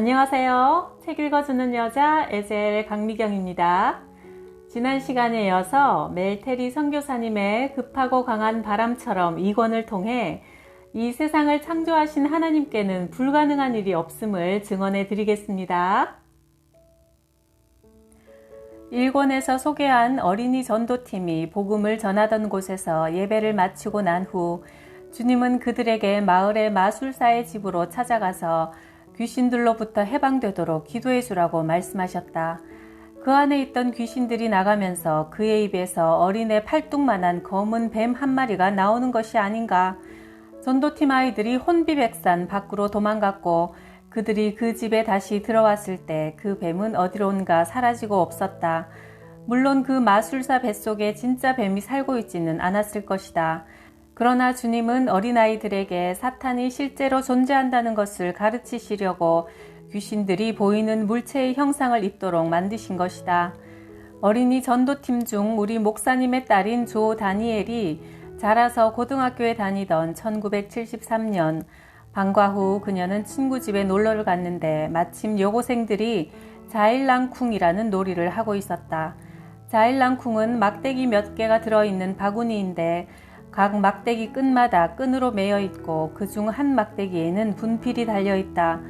안녕하세요. 책 읽어주는 여자 에젤 강미경입니다. 지난 시간에 이어서 멜테리 선교사님의 급하고 강한 바람처럼 이 권을 통해 이 세상을 창조하신 하나님께는 불가능한 일이 없음을 증언해 드리겠습니다. 1권에서 소개한 어린이 전도팀이 복음을 전하던 곳에서 예배를 마치고 난 후 주님은 그들에게 마을의 마술사의 집으로 찾아가서 귀신들로부터 해방되도록 기도해 주라고 말씀하셨다. 그 안에 있던 귀신들이 나가면서 그의 입에서 어린애 팔뚝만한 검은 뱀 한 마리가 나오는 것이 아닌가. 전도팀 아이들이 혼비백산 밖으로 도망갔고 그들이 그 집에 다시 들어왔을 때 그 뱀은 어디론가 사라지고 없었다. 물론 그 마술사 뱃속에 진짜 뱀이 살고 있지는 않았을 것이다. 그러나 주님은 어린아이들에게 사탄이 실제로 존재한다는 것을 가르치시려고 귀신들이 보이는 물체의 형상을 입도록 만드신 것이다. 어린이 전도팀 중 우리 목사님의 딸인 조 다니엘이 자라서 고등학교에 다니던 1973년 방과 후 그녀는 친구 집에 놀러를 갔는데 마침 여고생들이 자일랑쿵이라는 놀이를 하고 있었다. 자일랑쿵은 막대기 몇 개가 들어있는 바구니인데 각 막대기 끝마다 끈으로 매여 있고 그 중 한 막대기에는 분필이 달려 있다.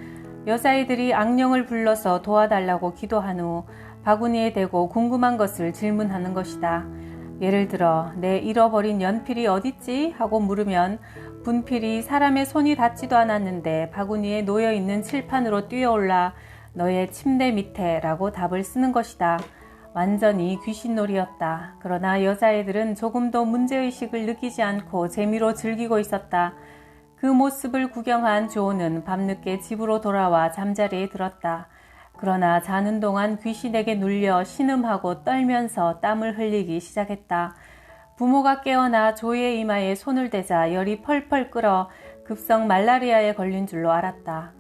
여자애들이 악령을 불러서 도와달라고 기도한 후 바구니에 대고 궁금한 것을 질문하는 것이다. 예를 들어 내 잃어버린 연필이 어딨지? 하고 물으면 분필이 사람의 손이 닿지도 않았는데 바구니에 놓여 있는 칠판으로 뛰어올라 너의 침대 밑에 라고 답을 쓰는 것이다. 완전히 귀신놀이였다. 그러나 여자애들은 조금도 문제의식을 느끼지 않고 재미로 즐기고 있었다. 그 모습을 구경한 조는 밤늦게 집으로 돌아와 잠자리에 들었다. 그러나 자는 동안 귀신에게 눌려 신음하고 떨면서 땀을 흘리기 시작했다. 부모가 깨어나 조의 이마에 손을 대자 열이 펄펄 끓어 급성 말라리아에 걸린 줄로 알았다.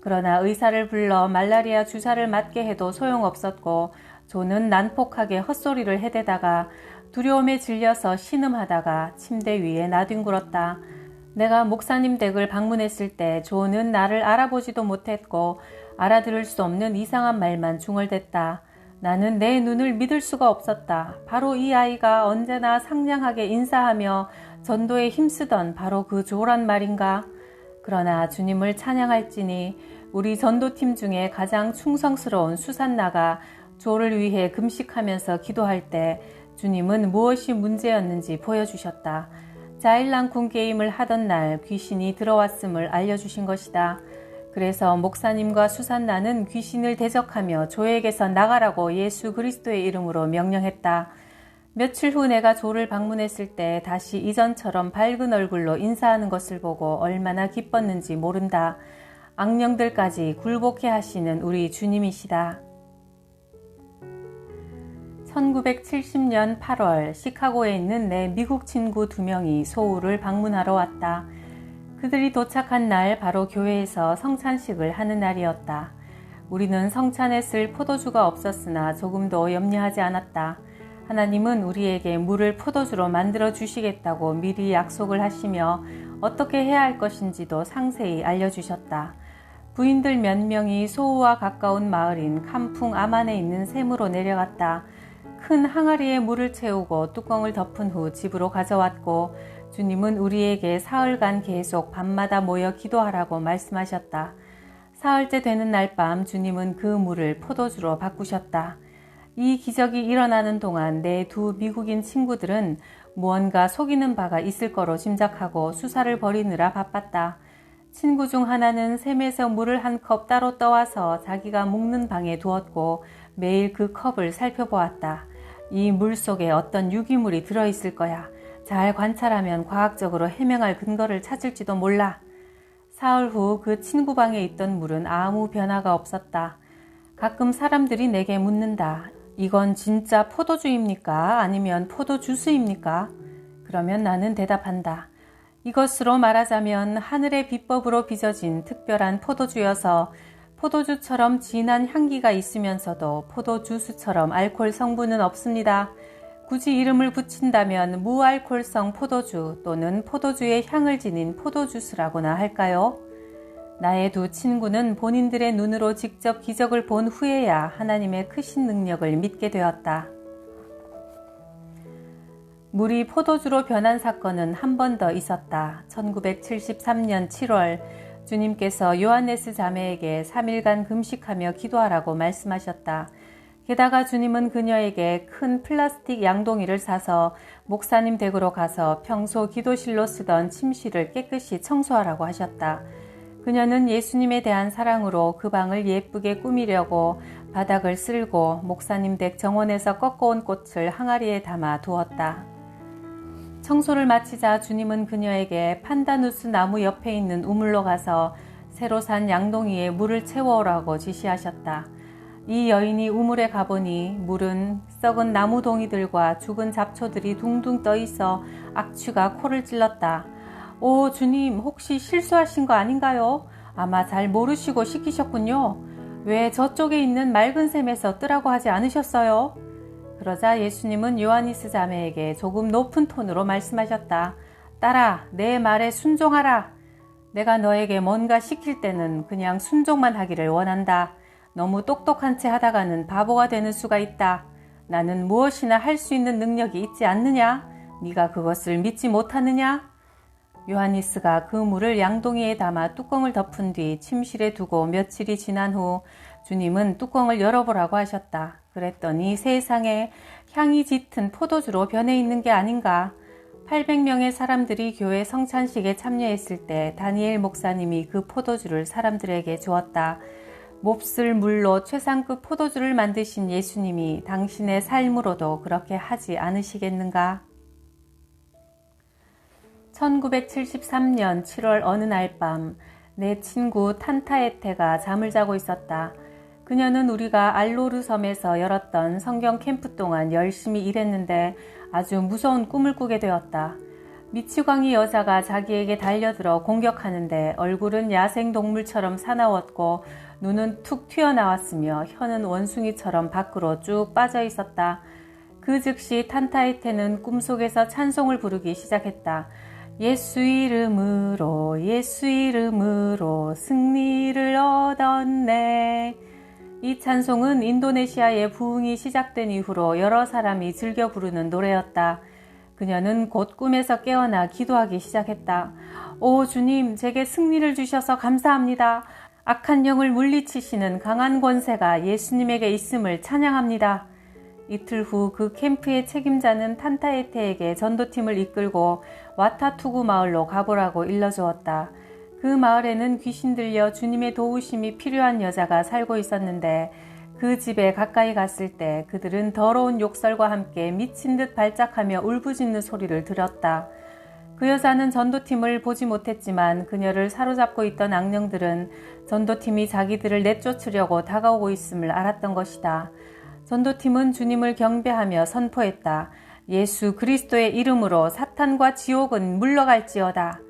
그러나 의사를 불러 말라리아 주사를 맞게 해도 소용없었고 조는 난폭하게 헛소리를 해대다가 두려움에 질려서 신음하다가 침대 위에 나뒹굴었다. 내가 목사님 댁을 방문했을 때 조는 나를 알아보지도 못했고 알아들을 수 없는 이상한 말만 중얼댔다. 나는 내 눈을 믿을 수가 없었다. 바로 이 아이가 언제나 상냥하게 인사하며 전도에 힘쓰던 바로 그 조란 말인가? 그러나 주님을 찬양할지니 우리 전도팀 중에 가장 충성스러운 수산나가 조를 위해 금식하면서 기도할 때 주님은 무엇이 문제였는지 보여주셨다. 자일랑쿵 게임을 하던 날 귀신이 들어왔음을 알려주신 것이다. 그래서 목사님과 수산나는 귀신을 대적하며 조에게서 나가라고 예수 그리스도의 이름으로 명령했다. 며칠 후 내가 조를 방문했을 때 다시 이전처럼 밝은 얼굴로 인사하는 것을 보고 얼마나 기뻤는지 모른다. 악령들까지 굴복해 하시는 우리 주님이시다. 1970년 8월 시카고에 있는 내 미국 친구 두 명이 소울을 방문하러 왔다. 그들이 도착한 날 바로 교회에서 성찬식을 하는 날이었다. 우리는 성찬에 쓸 포도주가 없었으나 조금도 염려하지 않았다. 하나님은 우리에게 물을 포도주로 만들어 주시겠다고 미리 약속을 하시며 어떻게 해야 할 것인지도 상세히 알려주셨다. 부인들 몇 명이 소우와 가까운 마을인 캄풍 아만에 있는 샘으로 내려갔다. 큰 항아리에 물을 채우고 뚜껑을 덮은 후 집으로 가져왔고 주님은 우리에게 사흘간 계속 밤마다 모여 기도하라고 말씀하셨다. 사흘째 되는 날 밤 주님은 그 물을 포도주로 바꾸셨다. 이 기적이 일어나는 동안 내 두 미국인 친구들은 무언가 속이는 바가 있을 거로 짐작하고 수사를 벌이느라 바빴다. 친구 중 하나는 샘에서 물을 한 컵 따로 떠와서 자기가 묵는 방에 두었고 매일 그 컵을 살펴보았다. 이 물 속에 어떤 유기물이 들어있을 거야. 잘 관찰하면 과학적으로 해명할 근거를 찾을지도 몰라. 사흘 후 그 친구 방에 있던 물은 아무 변화가 없었다. 가끔 사람들이 내게 묻는다. 이건 진짜 포도주입니까? 아니면 포도주스입니까? 그러면 나는 대답한다. 이것으로 말하자면 하늘의 비법으로 빚어진 특별한 포도주여서 포도주처럼 진한 향기가 있으면서도 포도주스처럼 알코올 성분은 없습니다. 굳이 이름을 붙인다면 무알콜성 포도주 또는 포도주의 향을 지닌 포도주스라고나 할까요? 나의 두 친구는 본인들의 눈으로 직접 기적을 본 후에야 하나님의 크신 능력을 믿게 되었다. 물이 포도주로 변한 사건은 한 번 더 있었다. 1973년 7월 주님께서 요한네스 자매에게 3일간 금식하며 기도하라고 말씀하셨다. 게다가 주님은 그녀에게 큰 플라스틱 양동이를 사서 목사님 댁으로 가서 평소 기도실로 쓰던 침실을 깨끗이 청소하라고 하셨다. 그녀는 예수님에 대한 사랑으로 그 방을 예쁘게 꾸미려고 바닥을 쓸고 목사님 댁 정원에서 꺾어온 꽃을 항아리에 담아 두었다. 청소를 마치자 주님은 그녀에게 판다누스 나무 옆에 있는 우물로 가서 새로 산 양동이에 물을 채워오라고 지시하셨다. 이 여인이 우물에 가보니 물은 썩은 나무 동이들과 죽은 잡초들이 둥둥 떠 있어 악취가 코를 찔렀다. 오, 주님, 혹시 실수하신 거 아닌가요? 아마 잘 모르시고 시키셨군요. 왜 저쪽에 있는 맑은 샘에서 뜨라고 하지 않으셨어요? 그러자 예수님은 요하니스 자매에게 조금 높은 톤으로 말씀하셨다. 딸아, 내 말에 순종하라. 내가 너에게 뭔가 시킬 때는 그냥 순종만 하기를 원한다. 너무 똑똑한 채 하다가는 바보가 되는 수가 있다. 나는 무엇이나 할 수 있는 능력이 있지 않느냐? 네가 그것을 믿지 못하느냐? 요하니스가 그 물을 양동이에 담아 뚜껑을 덮은 뒤 침실에 두고 며칠이 지난 후 주님은 뚜껑을 열어보라고 하셨다. 그랬더니 세상에 향이 짙은 포도주로 변해 있는 게 아닌가. 800명의 사람들이 교회 성찬식에 참여했을 때 다니엘 목사님이 그 포도주를 사람들에게 주었다. 몹쓸 물로 최상급 포도주를 만드신 예수님이 당신의 삶으로도 그렇게 하지 않으시겠는가? 1973년 7월 어느 날 밤 내 친구 탄타에테가 잠을 자고 있었다. 그녀는 우리가 알로르 섬에서 열었던 성경 캠프 동안 열심히 일했는데 아주 무서운 꿈을 꾸게 되었다. 미치광이 여자가 자기에게 달려들어 공격하는데 얼굴은 야생 동물처럼 사나웠고 눈은 툭 튀어나왔으며 혀는 원숭이처럼 밖으로 쭉 빠져 있었다. 그 즉시 탄타이테는 꿈속에서 찬송을 부르기 시작했다. 예수 이름으로 예수 이름으로 승리를 얻었네. 이 찬송은 인도네시아의 부흥이 시작된 이후로 여러 사람이 즐겨 부르는 노래였다. 그녀는 곧 꿈에서 깨어나 기도하기 시작했다. 오 주님, 제게 승리를 주셔서 감사합니다. 악한 영을 물리치시는 강한 권세가 예수님에게 있음을 찬양합니다. 이틀 후 그 캠프의 책임자는 탄타에테에게 전도팀을 이끌고 와타투구 마을로 가보라고 일러주었다. 그 마을에는 귀신 들려 주님의 도우심이 필요한 여자가 살고 있었는데 그 집에 가까이 갔을 때 그들은 더러운 욕설과 함께 미친 듯 발작하며 울부짖는 소리를 들었다. 그 여자는 전도팀을 보지 못했지만 그녀를 사로잡고 있던 악령들은 전도팀이 자기들을 내쫓으려고 다가오고 있음을 알았던 것이다. 전도팀은 주님을 경배하며 선포했다. 예수 그리스도의 이름으로 사탄과 지옥은 물러갈지어다.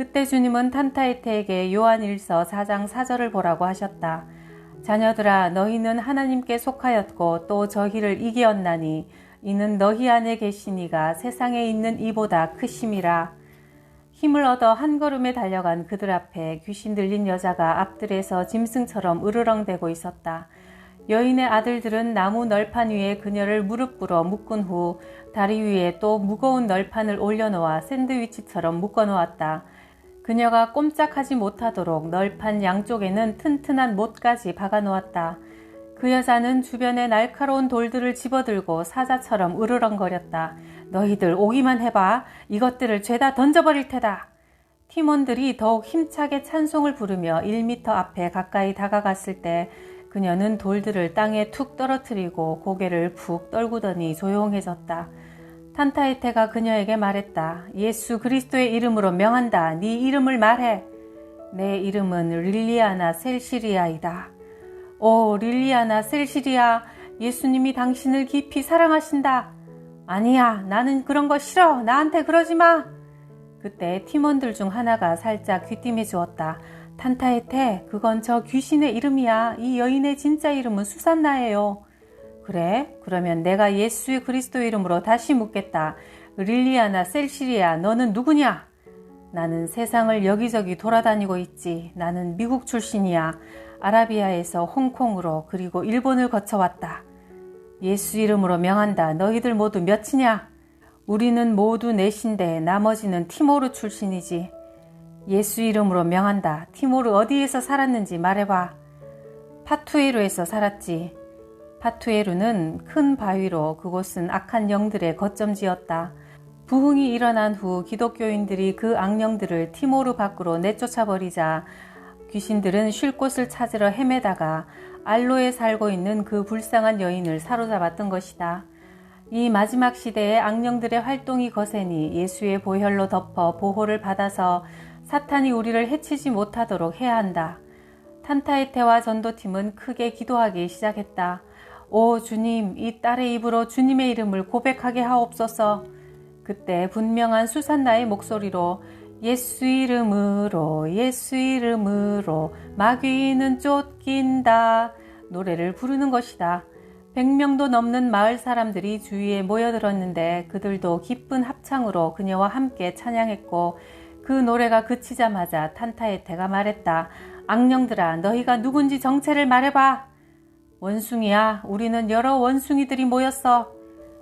그때 주님은 탄타이테에게 요한일서 4장 4절을 보라고 하셨다. 자녀들아 너희는 하나님께 속하였고 또 저희를 이기었나니 이는 너희 안에 계시니가 세상에 있는 이보다 크심이라. 힘을 얻어 한 걸음에 달려간 그들 앞에 귀신 들린 여자가 앞들에서 짐승처럼 으르렁대고 있었다. 여인의 아들들은 나무 널판 위에 그녀를 무릎 꿇어 묶은 후 다리 위에 또 무거운 널판을 올려놓아 샌드위치처럼 묶어 놓았다. 그녀가 꼼짝하지 못하도록 널판 양쪽에는 튼튼한 못까지 박아놓았다. 그 여자는 주변에 날카로운 돌들을 집어들고 사자처럼 으르렁거렸다. 너희들 오기만 해봐. 이것들을 죄다 던져버릴 테다. 팀원들이 더욱 힘차게 찬송을 부르며 1미터 앞에 가까이 다가갔을 때 그녀는 돌들을 땅에 툭 떨어뜨리고 고개를 푹 떨구더니 조용해졌다. 탄타이테가 그녀에게 말했다. 예수 그리스도의 이름으로 명한다. 네 이름을 말해. 내 이름은 릴리아나 셀시리아이다. 오, 릴리아나 셀시리아. 예수님이 당신을 깊이 사랑하신다. 아니야, 나는 그런 거 싫어. 나한테 그러지 마. 그때 팀원들 중 하나가 살짝 귀띔해 주었다. 탄타에테, 그건 저 귀신의 이름이야. 이 여인의 진짜 이름은 수산나예요. 그래? 그러면 내가 예수의 그리스도 이름으로 다시 묻겠다. 릴리아나 셀시리아, 너는 누구냐? 나는 세상을 여기저기 돌아다니고 있지. 나는 미국 출신이야. 아라비아에서 홍콩으로 그리고 일본을 거쳐왔다. 예수 이름으로 명한다. 너희들 모두 몇이냐? 우리는 모두 넷인데 나머지는 티모르 출신이지. 예수 이름으로 명한다. 티모르 어디에서 살았는지 말해봐. 파투에루에서 살았지. 파투에루는 큰 바위로 그곳은 악한 영들의 거점지였다. 부흥이 일어난 후 기독교인들이 그 악령들을 티모르 밖으로 내쫓아버리자 귀신들은 쉴 곳을 찾으러 헤매다가 알로에 살고 있는 그 불쌍한 여인을 사로잡았던 것이다. 이 마지막 시대에 악령들의 활동이 거세니 예수의 보혈로 덮어 보호를 받아서 사탄이 우리를 해치지 못하도록 해야 한다. 탄타에테와 전도팀은 크게 기도하기 시작했다. 오 주님, 이 딸의 입으로 주님의 이름을 고백하게 하옵소서. 그때 분명한 수산나의 목소리로 예수 이름으로 예수 이름으로 마귀는 쫓긴다 노래를 부르는 것이다. 100명도 넘는 마을 사람들이 주위에 모여들었는데 그들도 기쁜 합창으로 그녀와 함께 찬양했고 그 노래가 그치자마자 탄타에테가 말했다. 악령들아 너희가 누군지 정체를 말해봐. 원숭이야 우리는 여러 원숭이들이 모였어.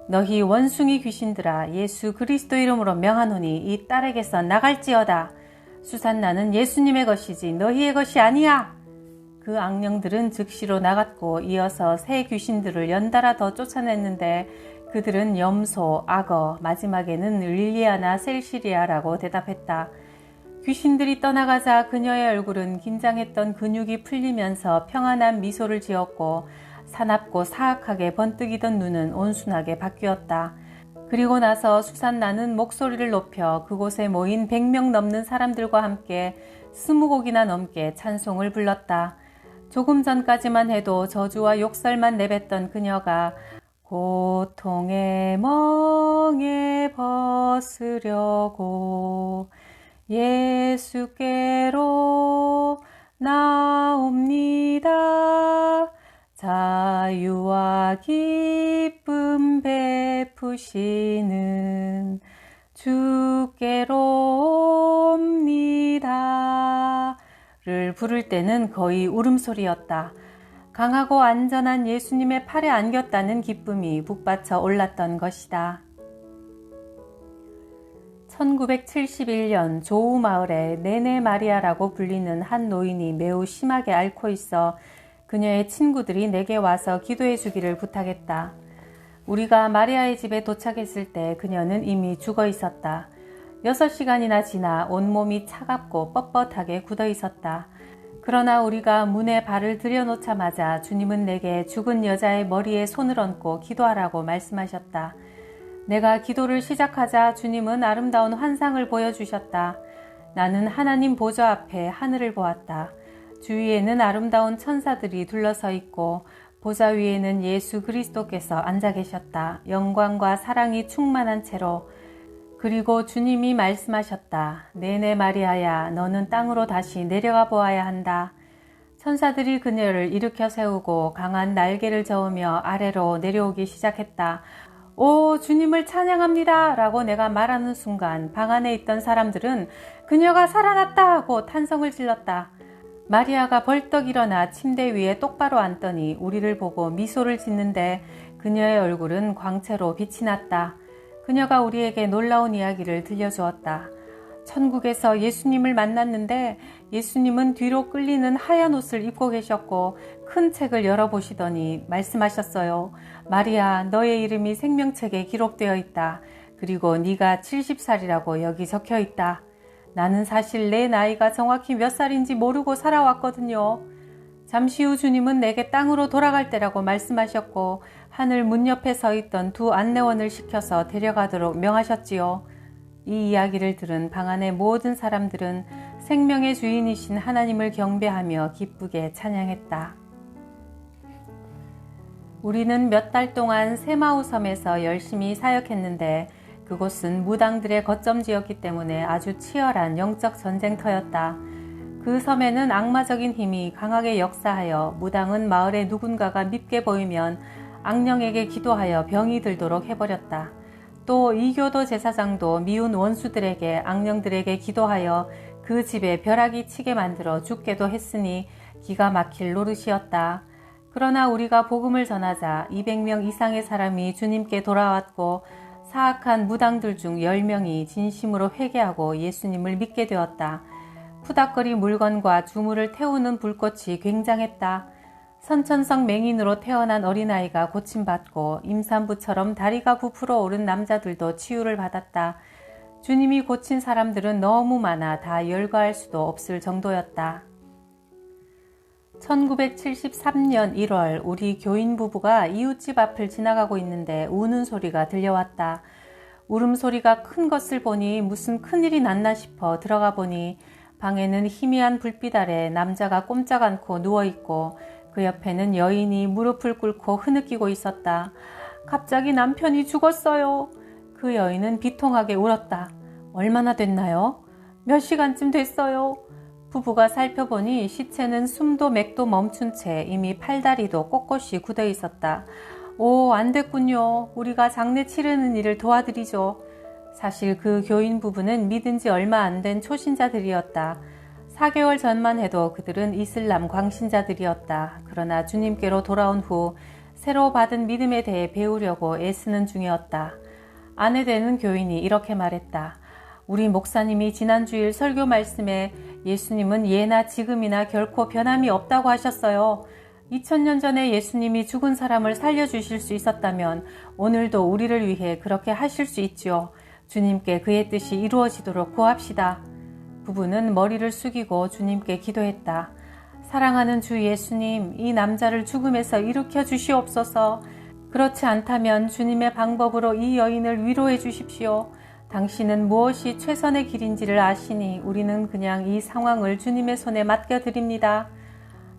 너희 원숭이 귀신들아 예수 그리스도 이름으로 명하노니 이 딸에게서 나갈지어다. 수산나는 예수님의 것이지 너희의 것이 아니야. 그 악령들은 즉시로 나갔고 이어서 새 귀신들을 연달아 더 쫓아냈는데 그들은 염소, 악어, 마지막에는 릴리아나 셀시리아라고 대답했다. 귀신들이 떠나가자 그녀의 얼굴은 긴장했던 근육이 풀리면서 평안한 미소를 지었고 사납고 사악하게 번뜩이던 눈은 온순하게 바뀌었다. 그리고 나서 수산나는 목소리를 높여 그곳에 모인 100명 넘는 사람들과 함께 스무 곡이나 넘게 찬송을 불렀다. 조금 전까지만 해도 저주와 욕설만 내뱉던 그녀가 고통의 멍에 벗으려고 예수께로 나옵니다. 자유와 기쁨 베푸시는 주께로 옵니다. 를 부를 때는 거의 울음소리였다. 강하고 안전한 예수님의 팔에 안겼다는 기쁨이 북받쳐 올랐던 것이다. 1971년 조우 마을에 네네 마리아라고 불리는 한 노인이 매우 심하게 앓고 있어 그녀의 친구들이 내게 와서 기도해 주기를 부탁했다. 우리가 마리아의 집에 도착했을 때 그녀는 이미 죽어 있었다. 6시간이나 지나 온몸이 차갑고 뻣뻣하게 굳어 있었다. 그러나 우리가 문에 발을 들여놓자마자 주님은 내게 죽은 여자의 머리에 손을 얹고 기도하라고 말씀하셨다. 내가 기도를 시작하자 주님은 아름다운 환상을 보여주셨다. 나는 하나님 보좌 앞에 하늘을 보았다. 주위에는 아름다운 천사들이 둘러서 있고 보좌 위에는 예수 그리스도께서 앉아 계셨다. 영광과 사랑이 충만한 채로 그리고 주님이 말씀하셨다. 네네 마리아야, 너는 땅으로 다시 내려가 보아야 한다. 천사들이 그녀를 일으켜 세우고 강한 날개를 저으며 아래로 내려오기 시작했다. 오, 주님을 찬양합니다. 라고 내가 말하는 순간 방 안에 있던 사람들은 그녀가 살아났다 하고 탄성을 질렀다. 마리아가 벌떡 일어나 침대 위에 똑바로 앉더니 우리를 보고 미소를 짓는데 그녀의 얼굴은 광채로 빛이 났다. 그녀가 우리에게 놀라운 이야기를 들려주었다. 천국에서 예수님을 만났는데 예수님은 뒤로 끌리는 하얀 옷을 입고 계셨고 큰 책을 열어보시더니 말씀하셨어요. 마리아, 너의 이름이 생명책에 기록되어 있다. 그리고 네가 70살이라고 여기 적혀 있다. 나는 사실 내 나이가 정확히 몇 살인지 모르고 살아왔거든요. 잠시 후 주님은 내게 땅으로 돌아갈 때라고 말씀하셨고 하늘 문 옆에 서 있던 두 안내원을 시켜서 데려가도록 명하셨지요. 이 이야기를 들은 방 안의 모든 사람들은 생명의 주인이신 하나님을 경배하며 기쁘게 찬양했다. 우리는 몇 달 동안 세마우 섬에서 열심히 사역했는데 그곳은 무당들의 거점지였기 때문에 아주 치열한 영적 전쟁터였다. 그 섬에는 악마적인 힘이 강하게 역사하여 무당은 마을에 누군가가 밉게 보이면 악령에게 기도하여 병이 들도록 해버렸다. 또 이교도 제사장도 미운 원수들에게 악령들에게 기도하여 그 집에 벼락이 치게 만들어 죽게도 했으니 기가 막힐 노릇이었다. 그러나 우리가 복음을 전하자 200명 이상의 사람이 주님께 돌아왔고 사악한 무당들 중 10명이 진심으로 회개하고 예수님을 믿게 되었다. 푸닥거리 물건과 주물을 태우는 불꽃이 굉장했다. 선천성 맹인으로 태어난 어린아이가 고침받고 임산부처럼 다리가 부풀어 오른 남자들도 치유를 받았다. 주님이 고친 사람들은 너무 많아 다 열거할 수도 없을 정도였다. 1973년 1월 우리 교인 부부가 이웃집 앞을 지나가고 있는데 우는 소리가 들려왔다. 울음소리가 큰 것을 보니 무슨 큰일이 났나 싶어 들어가 보니 방에는 희미한 불빛 아래 남자가 꼼짝 않고 누워있고 그 옆에는 여인이 무릎을 꿇고 흐느끼고 있었다. 갑자기 남편이 죽었어요. 그 여인은 비통하게 울었다. 얼마나 됐나요? 몇 시간쯤 됐어요. 부부가 살펴보니 시체는 숨도 맥도 멈춘 채 이미 팔다리도 꼿꼿이 굳어 있었다. 오, 안 됐군요. 우리가 장례 치르는 일을 도와드리죠. 사실 그 교인 부부는 믿은 지 얼마 안 된 초신자들이었다. 4개월 전만 해도 그들은 이슬람 광신자들이었다. 그러나 주님께로 돌아온 후 새로 받은 믿음에 대해 배우려고 애쓰는 중이었다. 아내 되는 교인이 이렇게 말했다. 우리 목사님이 지난주일 설교 말씀에 예수님은 예나 지금이나 결코 변함이 없다고 하셨어요. 2000년 전에 예수님이 죽은 사람을 살려주실 수 있었다면 오늘도 우리를 위해 그렇게 하실 수 있지요. 주님께 그의 뜻이 이루어지도록 구합시다. 부부는 머리를 숙이고 주님께 기도했다. 사랑하는 주 예수님, 이 남자를 죽음에서 일으켜 주시옵소서. 그렇지 않다면 주님의 방법으로 이 여인을 위로해 주십시오. 당신은 무엇이 최선의 길인지를 아시니 우리는 그냥 이 상황을 주님의 손에 맡겨드립니다.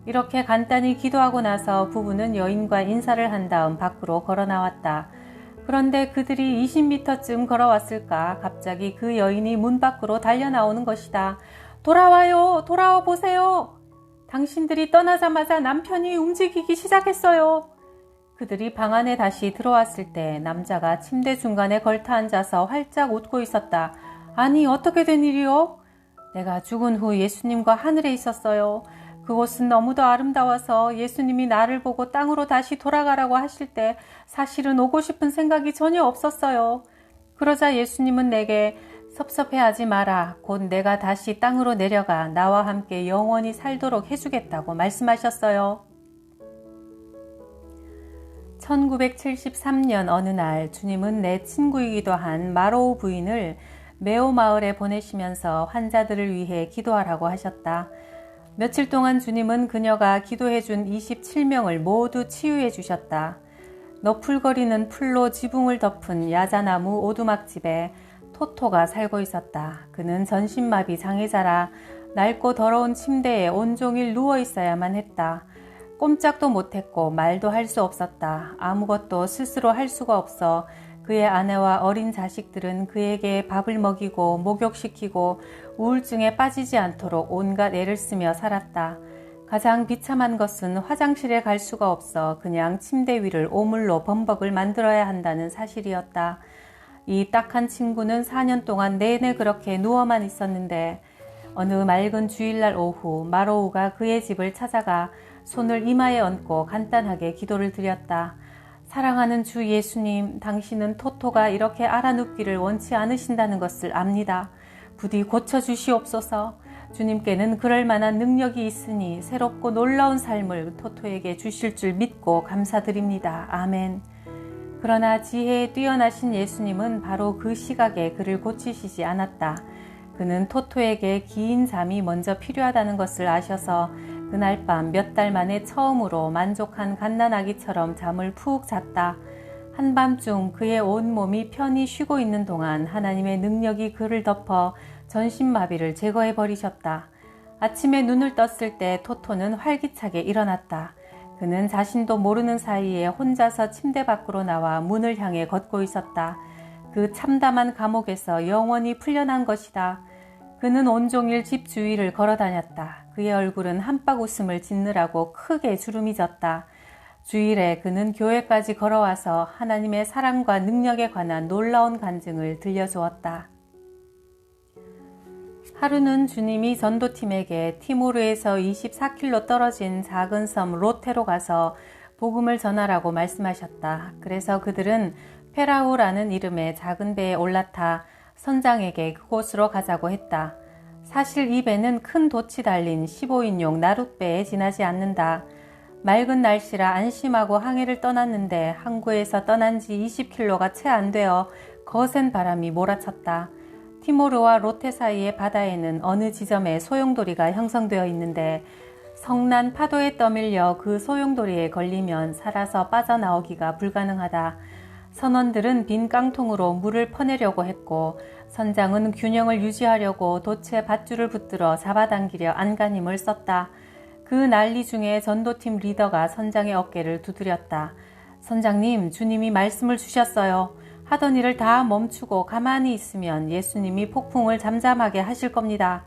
이렇게 간단히 기도하고 나서 부부는 여인과 인사를 한 다음 밖으로 걸어 나왔다. 그런데 그들이 20m쯤 걸어왔을까 갑자기 그 여인이 문 밖으로 달려 나오는 것이다. 돌아와요! 돌아와 보세요! 당신들이 떠나자마자 남편이 움직이기 시작했어요. 그들이 방 안에 다시 들어왔을 때 남자가 침대 중간에 걸터 앉아서 활짝 웃고 있었다. 아니, 어떻게 된 일이요? 내가 죽은 후 예수님과 하늘에 있었어요. 그곳은 너무도 아름다워서 예수님이 나를 보고 땅으로 다시 돌아가라고 하실 때 사실은 오고 싶은 생각이 전혀 없었어요. 그러자 예수님은 내게 섭섭해하지 마라. 곧 내가 다시 땅으로 내려가 나와 함께 영원히 살도록 해주겠다고 말씀하셨어요. 1973년 어느 날 주님은 내 친구이기도 한 마로우 부인을 메오 마을에 보내시면서 환자들을 위해 기도하라고 하셨다. 며칠 동안 주님은 그녀가 기도해 준 27명을 모두 치유해 주셨다. 너풀거리는 풀로 지붕을 덮은 야자나무 오두막집에 토토가 살고 있었다. 그는 전신마비 장애자라 낡고 더러운 침대에 온종일 누워 있어야만 했다. 꼼짝도 못했고 말도 할 수 없었다. 아무것도 스스로 할 수가 없어 그의 아내와 어린 자식들은 그에게 밥을 먹이고 목욕시키고 우울증에 빠지지 않도록 온갖 애를 쓰며 살았다. 가장 비참한 것은 화장실에 갈 수가 없어 그냥 침대 위를 오물로 범벅을 만들어야 한다는 사실이었다. 이 딱한 친구는 4년 동안 내내 그렇게 누워만 있었는데 어느 맑은 주일날 오후 마로우가 그의 집을 찾아가 손을 이마에 얹고 간단하게 기도를 드렸다. 사랑하는 주 예수님, 당신은 토토가 이렇게 알아눕기를 원치 않으신다는 것을 압니다. 부디 고쳐주시옵소서. 주님께는 그럴 만한 능력이 있으니 새롭고 놀라운 삶을 토토에게 주실 줄 믿고 감사드립니다. 아멘. 그러나 지혜에 뛰어나신 예수님은 바로 그 시각에 그를 고치시지 않았다. 그는 토토에게 긴 잠이 먼저 필요하다는 것을 아셔서 그날 밤 몇 달 만에 처음으로 만족한 갓난아기처럼 잠을 푹 잤다. 한밤중 그의 온 몸이 편히 쉬고 있는 동안 하나님의 능력이 그를 덮어 전신마비를 제거해 버리셨다. 아침에 눈을 떴을 때 토토는 활기차게 일어났다. 그는 자신도 모르는 사이에 혼자서 침대 밖으로 나와 문을 향해 걷고 있었다. 그 참담한 감옥에서 영원히 풀려난 것이다. 그는 온종일 집 주위를 걸어 다녔다. 그의 얼굴은 한박 웃음을 짓느라고 크게 주름이 졌다. 주일에 그는 교회까지 걸어와서 하나님의 사랑과 능력에 관한 놀라운 간증을 들려주었다. 하루는 주님이 전도팀에게 티모르에서 24킬로 떨어진 작은 섬 로테로 가서 복음을 전하라고 말씀하셨다. 그래서 그들은 페라우라는 이름의 작은 배에 올라타 선장에게 그곳으로 가자고 했다. 사실 이 배는 큰 돛이 달린 15인용 나룻배에 지나지 않는다. 맑은 날씨라 안심하고 항해를 떠났는데 항구에서 떠난 지 20킬로가 채 안 되어 거센 바람이 몰아쳤다. 티모르와 로테 사이의 바다에는 어느 지점에 소용돌이가 형성되어 있는데 성난 파도에 떠밀려 그 소용돌이에 걸리면 살아서 빠져나오기가 불가능하다. 선원들은 빈 깡통으로 물을 퍼내려고 했고 선장은 균형을 유지하려고 돛에 밧줄을 붙들어 잡아당기려 안간힘을 썼다. 그 난리 중에 전도팀 리더가 선장의 어깨를 두드렸다. 선장님, 주님이 말씀을 주셨어요. 하던 일을 다 멈추고 가만히 있으면 예수님이 폭풍을 잠잠하게 하실 겁니다.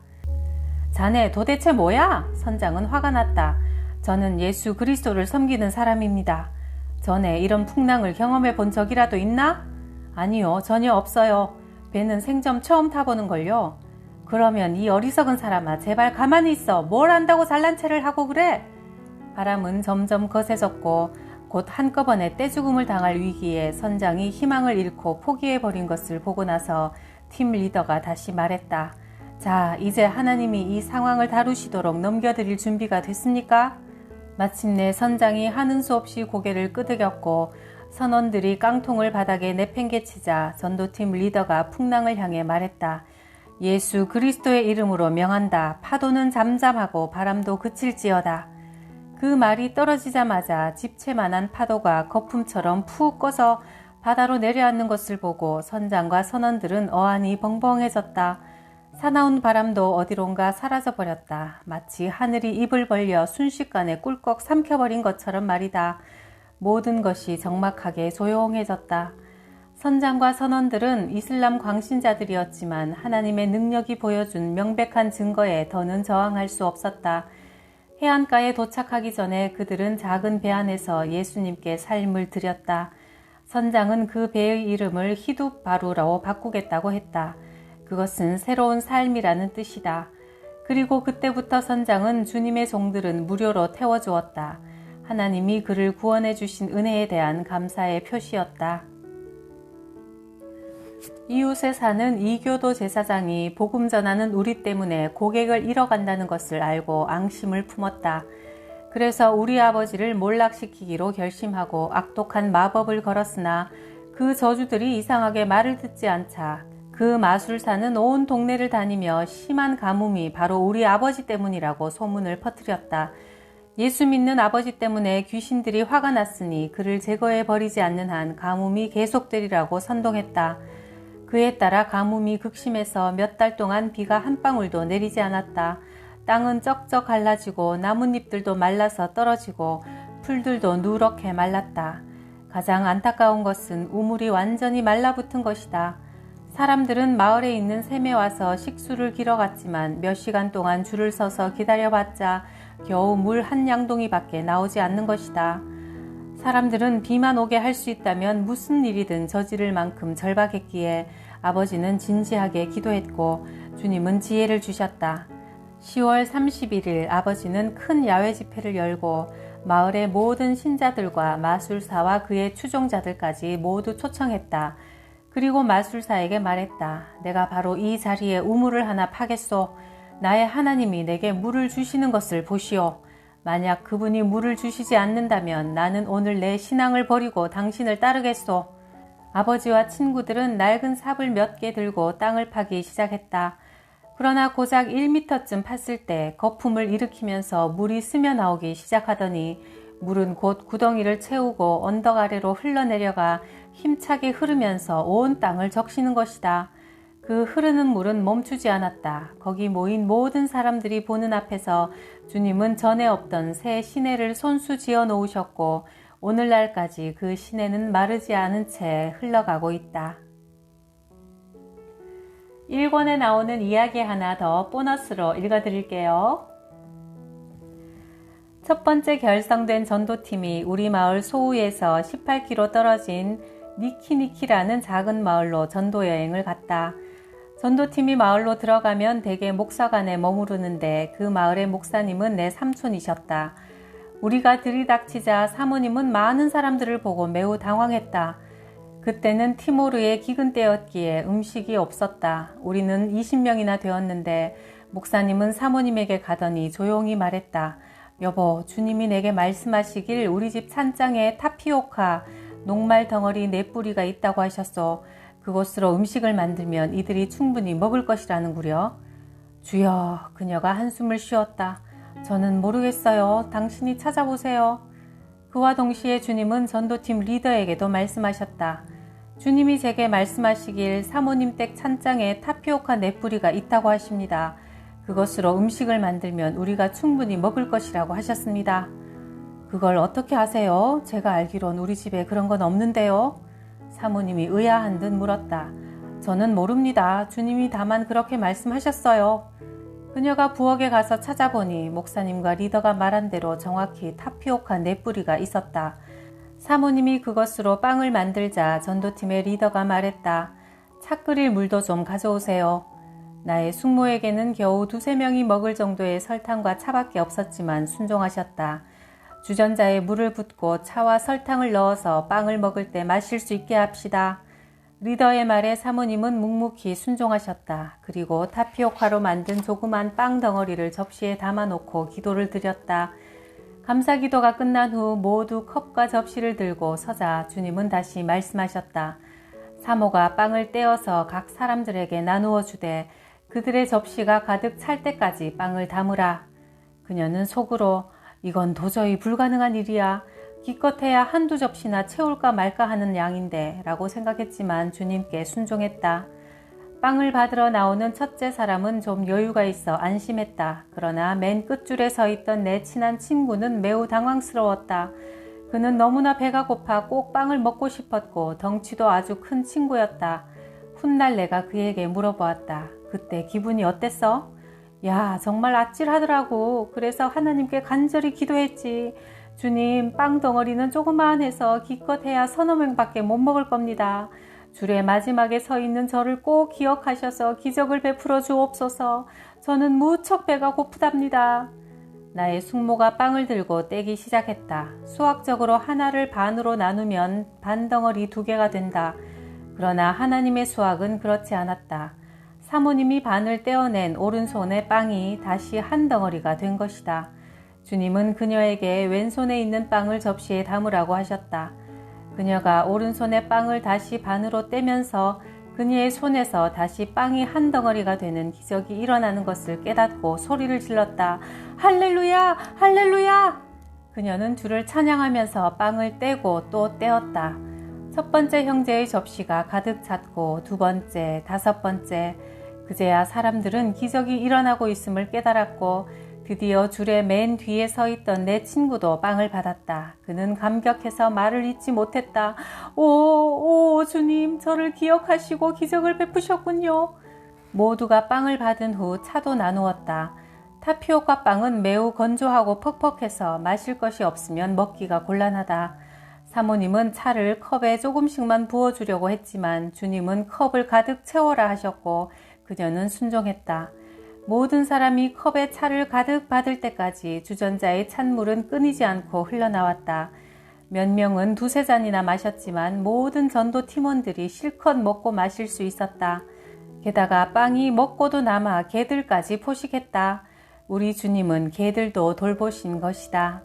자네 도대체 뭐야? 선장은 화가 났다. 저는 예수 그리스도를 섬기는 사람입니다. 전에 이런 풍랑을 경험해 본 적이라도 있나? 아니요, 전혀 없어요. 배는 생전 처음 타보는 걸요. 그러면 이 어리석은 사람아, 제발 가만히 있어. 뭘 안다고 잘난 체를 하고 그래? 바람은 점점 거세졌고 곧 한꺼번에 떼죽음을 당할 위기에 선장이 희망을 잃고 포기해버린 것을 보고 나서 팀 리더가 다시 말했다. 자, 이제 하나님이 이 상황을 다루시도록 넘겨드릴 준비가 됐습니까? 마침내 선장이 하는 수 없이 고개를 끄덕였고 선원들이 깡통을 바닥에 내팽개치자 전도팀 리더가 풍랑을 향해 말했다. 예수 그리스도의 이름으로 명한다. 파도는 잠잠하고 바람도 그칠지어다. 그 말이 떨어지자마자 집채만한 파도가 거품처럼 푹 꺼서 바다로 내려앉는 것을 보고 선장과 선원들은 어안이 벙벙해졌다. 사나운 바람도 어디론가 사라져 버렸다. 마치 하늘이 입을 벌려 순식간에 꿀꺽 삼켜버린 것처럼 말이다. 모든 것이 적막하게 조용해졌다. 선장과 선원들은 이슬람 광신자들이었지만 하나님의 능력이 보여준 명백한 증거에 더는 저항할 수 없었다. 해안가에 도착하기 전에 그들은 작은 배 안에서 예수님께 삶을 드렸다. 선장은 그 배의 이름을 히둡 바루라고 바꾸겠다고 했다. 그것은 새로운 삶이라는 뜻이다. 그리고 그때부터 선장은 주님의 종들은 무료로 태워주었다. 하나님이 그를 구원해 주신 은혜에 대한 감사의 표시였다. 이웃에 사는 이교도 제사장이 복음 전하는 우리 때문에 고객을 잃어간다는 것을 알고 앙심을 품었다. 그래서 우리 아버지를 몰락시키기로 결심하고 악독한 마법을 걸었으나 그 저주들이 이상하게 말을 듣지 않자 그 마술사는 온 동네를 다니며 심한 가뭄이 바로 우리 아버지 때문이라고 소문을 퍼뜨렸다. 예수 믿는 아버지 때문에 귀신들이 화가 났으니 그를 제거해 버리지 않는 한 가뭄이 계속되리라고 선동했다. 그에 따라 가뭄이 극심해서 몇 달 동안 비가 한 방울도 내리지 않았다. 땅은 쩍쩍 갈라지고 나뭇잎들도 말라서 떨어지고 풀들도 누렇게 말랐다. 가장 안타까운 것은 우물이 완전히 말라붙은 것이다. 사람들은 마을에 있는 샘에 와서 식수를 길어갔지만 몇 시간 동안 줄을 서서 기다려봤자 겨우 물 한 양동이 밖에 나오지 않는 것이다. 사람들은 비만 오게 할 수 있다면 무슨 일이든 저지를 만큼 절박했기에 아버지는 진지하게 기도했고 주님은 지혜를 주셨다. 10월 31일 아버지는 큰 야외 집회를 열고 마을의 모든 신자들과 마술사와 그의 추종자들까지 모두 초청했다. 그리고 마술사에게 말했다. 내가 바로 이 자리에 우물을 하나 파겠소. 나의 하나님이 내게 물을 주시는 것을 보시오. 만약 그분이 물을 주시지 않는다면 나는 오늘 내 신앙을 버리고 당신을 따르겠소. 아버지와 친구들은 낡은 삽을 몇 개 들고 땅을 파기 시작했다. 그러나 고작 1미터쯤 팠을 때 거품을 일으키면서 물이 스며 나오기 시작하더니 물은 곧 구덩이를 채우고 언덕 아래로 흘러내려가 힘차게 흐르면서 온 땅을 적시는 것이다. 그 흐르는 물은 멈추지 않았다. 거기 모인 모든 사람들이 보는 앞에서 주님은 전에 없던 새 시내를 손수 지어 놓으셨고 오늘날까지 그 시내는 마르지 않은 채 흘러가고 있다. 1권에 나오는 이야기 하나 더 보너스로 읽어드릴게요. 첫 번째 결성된 전도팀이 우리 마을 소우에서 18km 떨어진 니키니키라는 작은 마을로 전도 여행을 갔다. 전도팀이 마을로 들어가면 대개 목사관에 머무르는데 그 마을의 목사님은 내 삼촌이셨다. 우리가 들이닥치자 사모님은 많은 사람들을 보고 매우 당황했다. 그때는 티모르의 기근 때였기에 음식이 없었다. 우리는 20명이나 되었는데 목사님은 사모님에게 가더니 조용히 말했다. 여보, 주님이 내게 말씀하시길 우리 집 찬장에 타피오카, 녹말 덩어리 네 뿌리가 있다고 하셨소. 그곳으로 음식을 만들면 이들이 충분히 먹을 것이라는구려. 주여, 그녀가 한숨을 쉬었다. 저는 모르겠어요. 당신이 찾아보세요. 그와 동시에 주님은 전도팀 리더에게도 말씀하셨다. 주님이 제게 말씀하시길 사모님 댁 찬장에 타피오카 네 뿌리가 있다고 하십니다. 그것으로 음식을 만들면 우리가 충분히 먹을 것이라고 하셨습니다. 그걸 어떻게 아세요? 제가 알기론 우리 집에 그런 건 없는데요. 사모님이 의아한 듯 물었다. 저는 모릅니다. 주님이 다만 그렇게 말씀하셨어요. 그녀가 부엌에 가서 찾아보니 목사님과 리더가 말한 대로 정확히 타피오카 네 뿌리가 있었다. 사모님이 그것으로 빵을 만들자 전도팀의 리더가 말했다. 차 끓일 물도 좀 가져오세요. 나의 숙모에게는 겨우 두세 명이 먹을 정도의 설탕과 차밖에 없었지만 순종하셨다. 주전자에 물을 붓고 차와 설탕을 넣어서 빵을 먹을 때 마실 수 있게 합시다. 리더의 말에 사모님은 묵묵히 순종하셨다. 그리고 타피오카로 만든 조그만 빵 덩어리를 접시에 담아놓고 기도를 드렸다. 감사 기도가 끝난 후 모두 컵과 접시를 들고 서자 주님은 다시 말씀하셨다. 사모가 빵을 떼어서 각 사람들에게 나누어 주되 그들의 접시가 가득 찰 때까지 빵을 담으라. 그녀는 속으로 이건 도저히 불가능한 일이야. 기껏해야 한두 접시나 채울까 말까 하는 양인데 라고 생각했지만 주님께 순종했다. 빵을 받으러 나오는 첫째 사람은 좀 여유가 있어 안심했다. 그러나 맨 끝줄에 서 있던 내 친한 친구는 매우 당황스러웠다. 그는 너무나 배가 고파 꼭 빵을 먹고 싶었고 덩치도 아주 큰 친구였다. 훗날 내가 그에게 물어보았다. 그때 기분이 어땠어? 야, 정말 아찔하더라고. 그래서 하나님께 간절히 기도했지. 주님, 빵 덩어리는 조그만 해서 기껏 해야 서너 명밖에 못 먹을 겁니다. 줄의 마지막에 서 있는 저를 꼭 기억하셔서 기적을 베풀어 주옵소서. 저는 무척 배가 고프답니다. 나의 숙모가 빵을 들고 떼기 시작했다. 수학적으로 하나를 반으로 나누면 반 덩어리 두 개가 된다. 그러나 하나님의 수학은 그렇지 않았다. 사모님이 반을 떼어낸 오른손의 빵이 다시 한 덩어리가 된 것이다. 주님은 그녀에게 왼손에 있는 빵을 접시에 담으라고 하셨다. 그녀가 오른손의 빵을 다시 반으로 떼면서 그녀의 손에서 다시 빵이 한 덩어리가 되는 기적이 일어나는 것을 깨닫고 소리를 질렀다. 할렐루야! 할렐루야! 그녀는 주를 찬양하면서 빵을 떼고 또 떼었다. 첫 번째 형제의 접시가 가득 찼고 두 번째, 다섯 번째, 그제야 사람들은 기적이 일어나고 있음을 깨달았고 드디어 줄의 맨 뒤에 서 있던 내 친구도 빵을 받았다. 그는 감격해서 말을 잇지 못했다. 오, 오, 주님, 저를 기억하시고 기적을 베푸셨군요. 모두가 빵을 받은 후 차도 나누었다. 타피오카 빵은 매우 건조하고 퍽퍽해서 마실 것이 없으면 먹기가 곤란하다. 사모님은 차를 컵에 조금씩만 부어주려고 했지만 주님은 컵을 가득 채워라 하셨고 그녀는 순종했다. 모든 사람이 컵에 차를 가득 받을 때까지 주전자의 찬물은 끊이지 않고 흘러나왔다. 몇 명은 두세 잔이나 마셨지만 모든 전도 팀원들이 실컷 먹고 마실 수 있었다. 게다가 빵이 먹고도 남아 개들까지 포식했다. 우리 주님은 개들도 돌보신 것이다.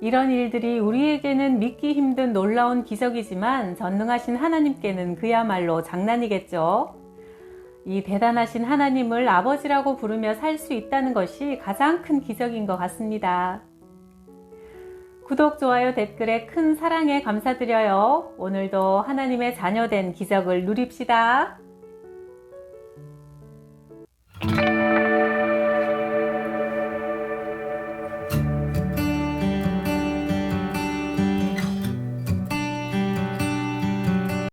이런 일들이 우리에게는 믿기 힘든 놀라운 기적이지만 전능하신 하나님께는 그야말로 장난이겠죠. 이 대단하신 하나님을 아버지라고 부르며 살 수 있다는 것이 가장 큰 기적인 것 같습니다. 구독, 좋아요, 댓글에 큰 사랑에 감사드려요. 오늘도 하나님의 자녀된 기적을 누립시다.